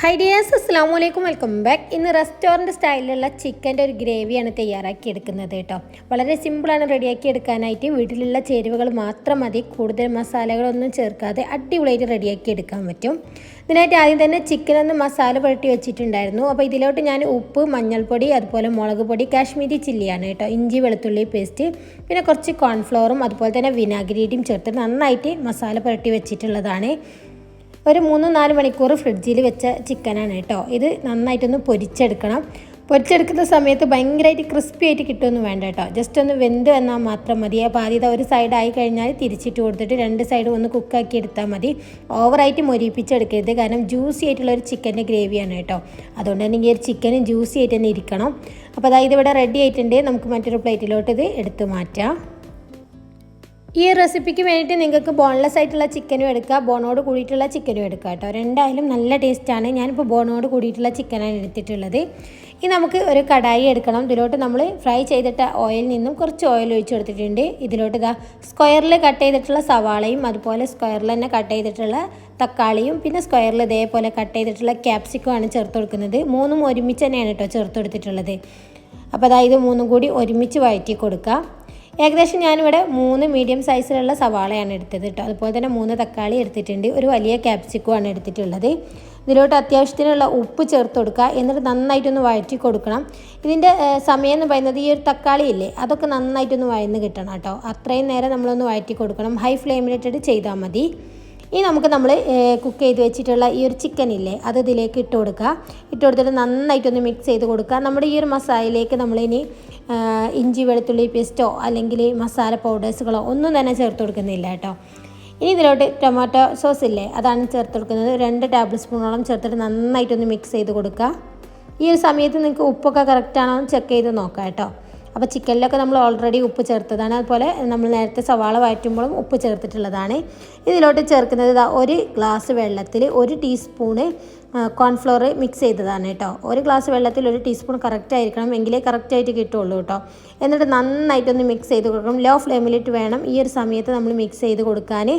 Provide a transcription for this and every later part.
High dears അസ്സാം വലൈക്കും welcome back ഇന്ന് റെസ്റ്റോറന്റ് സ്റ്റൈലിലുള്ള ചിക്കന്റെ ഒരു ഗ്രേവിയാണ് തയ്യാറാക്കി എടുക്കുന്നത് കേട്ടോ. വളരെ സിമ്പിളാണ് റെഡിയാക്കി എടുക്കാനായിട്ട്. വീട്ടിലുള്ള ചേരുവകൾ മാത്രം മതി. കൂടുതൽ മസാലകളൊന്നും ചേർക്കാതെ അടിപൊളിയായിട്ട് റെഡിയാക്കി എടുക്കാൻ പറ്റും. ഇതിനായിട്ട് ആദ്യം തന്നെ ചിക്കൻ ഒന്ന് മസാല പുരട്ടി വെച്ചിട്ടുണ്ടായിരുന്നു. അപ്പോൾ ഇതിലോട്ട് ഞാൻ ഉപ്പ് മഞ്ഞൾപ്പൊടി അതുപോലെ മുളക് പൊടി കാശ്മീരി ചില്ലിയാണ് കേട്ടോ. ഇഞ്ചി വെളുത്തുള്ളി പേസ്റ്റ് പിന്നെ കുറച്ച് കോൺഫ്ലോറും അതുപോലെ തന്നെ വിനാഗിരിയും ചേർത്ത് നന്നായിട്ട് മസാല പുരട്ടി വെച്ചിട്ടുള്ളതാണ്. ഒരു മൂന്ന് നാല് മണിക്കൂർ ഫ്രിഡ്ജിൽ വെച്ച ചിക്കനാണ് കേട്ടോ. ഇത് നന്നായിട്ടൊന്ന് പൊരിച്ചെടുക്കണം. പൊരിച്ചെടുക്കുന്ന സമയത്ത് ഭയങ്കരമായിട്ട് ക്രിസ്പി ആയിട്ട് കിട്ടുമെന്ന് വേണ്ട കേട്ടോ. ജസ്റ്റ് ഒന്ന് വെന്ത് വന്നാൽ മാത്രം മതി. അപ്പോൾ ആദ്യം ഒരു സൈഡ് ആയി കഴിഞ്ഞാൽ തിരിച്ചിട്ട് കൊടുത്തിട്ട് രണ്ട് സൈഡും ഒന്ന് കുക്കാക്കി എടുത്താൽ മതി. ഓവറായിട്ട് മൊരിപ്പിച്ചെടുക്കരുത്. കാരണം ജ്യൂസി ആയിട്ടുള്ള ഒരു ചിക്കന്റെ ഗ്രേവിയാണ് കേട്ടോ. അതുകൊണ്ട് തന്നെ ഈ ഒരു ചിക്കനും ജ്യൂസി ആയിട്ട് തന്നെ ഇരിക്കണം. അപ്പോൾ അതായത് ഇവിടെ റെഡി ആയിട്ടുണ്ട്. നമുക്ക് മറ്റൊരു പ്ലേറ്റിലോട്ട് ഇത് എടുത്തു മാറ്റാം. ഈ റെസിപ്പിക്ക് വേണ്ടിയിട്ട് നിങ്ങൾക്ക് ബോൺലെസ് ആയിട്ടുള്ള ചിക്കനും എടുക്കുക ബോണോട് കൂടിയിട്ടുള്ള ചിക്കനും എടുക്കുക കേട്ടോ. രണ്ടായാലും നല്ല ടേസ്റ്റാണ് ഞാനിപ്പോൾ ബോണോട് കൂടിയിട്ടുള്ള ചിക്കനാണ് എടുത്തിട്ടുള്ളത്. ഇനി നമുക്ക് ഒരു കടായി എടുക്കണം. ഇതിലോട്ട് നമ്മൾ ഫ്രൈ ചെയ്തിട്ട ഓയിലിൽ നിന്നും കുറച്ച് ഓയിൽ ഒഴിച്ചു കൊടുത്തിട്ടുണ്ട്. ഇതിലോട്ട് ഇതാ സ്ക്വയറിൽ കട്ട് ചെയ്തിട്ടുള്ള സവാളയും അതുപോലെ സ്ക്വയറിൽ തന്നെ കട്ട് ചെയ്തിട്ടുള്ള തക്കാളിയും പിന്നെ സ്ക്വയറിൽ ഇതേപോലെ കട്ട് ചെയ്തിട്ടുള്ള ക്യാപ്സിക്കുമാണ് ചേർത്ത് കൊടുക്കുന്നത്. മൂന്നും ഒരുമിച്ച് തന്നെയാണ് കേട്ടോ ചേർത്ത് കൊടുത്തിട്ടുള്ളത്. അപ്പോൾ അതായത് മൂന്നും കൂടി ഒരുമിച്ച് വഴറ്റി കൊടുക്കുക ഏകദേശം ഞാനിവിടെ മൂന്ന് മീഡിയം സൈസിലുള്ള സവാളയാണ് എടുത്തത് കേട്ടോ. അതുപോലെ തന്നെ മൂന്ന് തക്കാളി എടുത്തിട്ടുണ്ട്. ഒരു വലിയ ക്യാപ്സിക്കുമാണ് എടുത്തിട്ടുള്ളത്. ഇതിലോട്ട് അത്യാവശ്യത്തിനുള്ള ഉപ്പ് ചേർത്ത് കൊടുക്കുക. എന്നിട്ട് നന്നായിട്ടൊന്ന് വഴറ്റി കൊടുക്കണം. ഇതിന്റെ സമയം എന്ന് പറയുന്നത് ഈ ഒരു തക്കാളി ഇല്ലേ അതൊക്കെ നന്നായിട്ടൊന്ന് വഴന്ന് കിട്ടണം കേട്ടോ. അത്രയും നേരം നമ്മളൊന്ന് വഴറ്റി കൊടുക്കണം. ഹൈ ഫ്ലെയിമിലിട്ടിട്ട് ചെയ്താൽ മതി. ഇനി നമുക്ക് നമ്മൾ കുക്ക് ചെയ്ത് വെച്ചിട്ടുള്ള ഈ ഒരു ചിക്കൻ ഇല്ലേ അത് ഇതിലേക്ക് ഇട്ട് കൊടുക്കുക. ഇട്ട് കൊടുത്തിട്ട് നന്നായിട്ടൊന്ന് മിക്സ് ചെയ്ത് കൊടുക്കുക. നമ്മുടെ ഈ ഒരു മസാലയിലേക്ക് നമ്മളിനി ഇഞ്ചി വെളുത്തുള്ളി പേസ്റ്റോ അല്ലെങ്കിൽ മസാല പൗഡേഴ്സുകളോ ഒന്നും തന്നെ ചേർത്ത് കൊടുക്കുന്നില്ല കേട്ടോ. ഇനി ഇതിലോട്ട് ടൊമാറ്റോ സോസ് ഇല്ലേ അതാണ് ചേർത്ത് കൊടുക്കുന്നത്. രണ്ട് ടേബിൾ സ്പൂണോളം ചേർത്തിട്ട് നന്നായിട്ടൊന്ന് മിക്സ് ചെയ്ത് കൊടുക്കുക. ഈ ഒരു സമയത്ത് നിങ്ങൾക്ക് ഉപ്പൊക്കെ കറക്റ്റാണോ ചെക്ക് ചെയ്ത് നോക്കാം കേട്ടോ. അപ്പോൾ ചിക്കനിലൊക്കെ നമ്മൾ ഓൾറെഡി ഉപ്പ് ചേർത്തതാണ്. അതുപോലെ നമ്മൾ നേരത്തെ സവാള വഴറ്റുമ്പോഴും ഉപ്പ് ചേർത്തിട്ടുള്ളതാണ്. ഇതിലോട്ട് ചേർക്കുന്നത് ഒരു ഗ്ലാസ് വെള്ളത്തിൽ ഒരു ടീസ്പൂണ് കോൺഫ്ലോർ മിക്സ് ചെയ്തതാണ് കേട്ടോ. ഒരു ഗ്ലാസ് വെള്ളത്തിൽ ഒരു ടീസ്പൂൺ കറക്റ്റ് ആയിരിക്കണം എങ്കിലേ കറക്റ്റായിട്ട് കിട്ടുള്ളൂ കേട്ടോ. എന്നിട്ട് നന്നായിട്ടൊന്ന് മിക്സ് ചെയ്ത് കൊടുക്കണം. ലോ ഫ്ലെയിമിലിട്ട് വേണം ഈ ഒരു സമയത്ത് നമ്മൾ മിക്സ് ചെയ്ത് കൊടുക്കാൻ.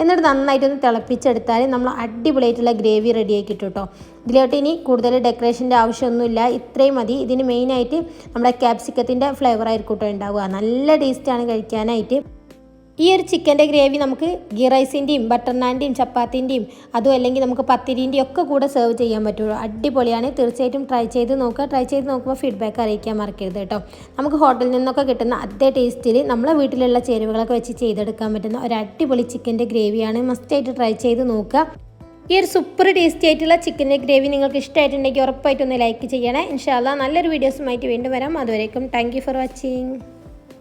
എന്നിട്ട് നന്നായിട്ടൊന്ന് തിളപ്പിച്ചെടുത്താൽ നമ്മൾ അടിപൊളിയായിട്ടുള്ള ഗ്രേവി റെഡി കിട്ടും കേട്ടോ. ഇതിലോട്ട് ഇനി കൂടുതൽ ഡെക്കറേഷന്റെ ആവശ്യമൊന്നുമില്ല. ഇത്രയും മതി. ഇതിന് മെയിനായിട്ട് നമ്മുടെ ക്യാപ്സിക്കത്തിന്റെ ഫ്ലേവർ ആയിരിക്കും കേട്ടോ ഉണ്ടാവുക. നല്ല ടേസ്റ്റാണ് കഴിക്കാനായിട്ട്. ഈ ഒരു ചിക്കന്റെ ഗ്രേവി നമുക്ക് ഗീ റൈസിന്റെയും ബട്ടർ നാന്റെയും ചപ്പാത്തിന്റെയും അതും അല്ലെങ്കിൽ നമുക്ക് പത്തിരിന്റെയും ഒക്കെ കൂടെ സെർവ് ചെയ്യാൻ പറ്റുള്ളൂ. അടിപൊളിയാണ്. തീർച്ചയായിട്ടും ട്രൈ ചെയ്ത് നോക്കുക. ട്രൈ ചെയ്ത് നോക്കുമ്പോൾ ഫീഡ്ബാക്ക് അറിയിക്കാൻ മറക്കരുത് കേട്ടോ. നമുക്ക് ഹോട്ടലിൽ നിന്നൊക്കെ കിട്ടുന്ന അതേ ടേസ്റ്റിൽ നമ്മളെ വീട്ടിലുള്ള ചേരുവകളൊക്കെ വെച്ച് ചെയ്തെടുക്കാൻ പറ്റുന്ന ഒരു അടിപൊളി ചിക്കന്റെ ഗ്രേവിയാണ്. മസ്റ്റായിട്ട് ട്രൈ ചെയ്ത് നോക്കുക. ഈ ഒരു സൂപ്പർ ടേസ്റ്റി ആയിട്ടുള്ള ചിക്കന്റെ ഗ്രേവി നിങ്ങൾക്ക് ഇഷ്ടമായിട്ടുണ്ടെങ്കിൽ ഉറപ്പായിട്ടൊന്ന് ലൈക്ക് ചെയ്യണേ. ഇൻഷാല്ല നല്ലൊരു വീഡിയോസുമായിട്ട് വീണ്ടും വരാം. അതുവരേക്കും താങ്ക് ഫോർ വാച്ചിങ്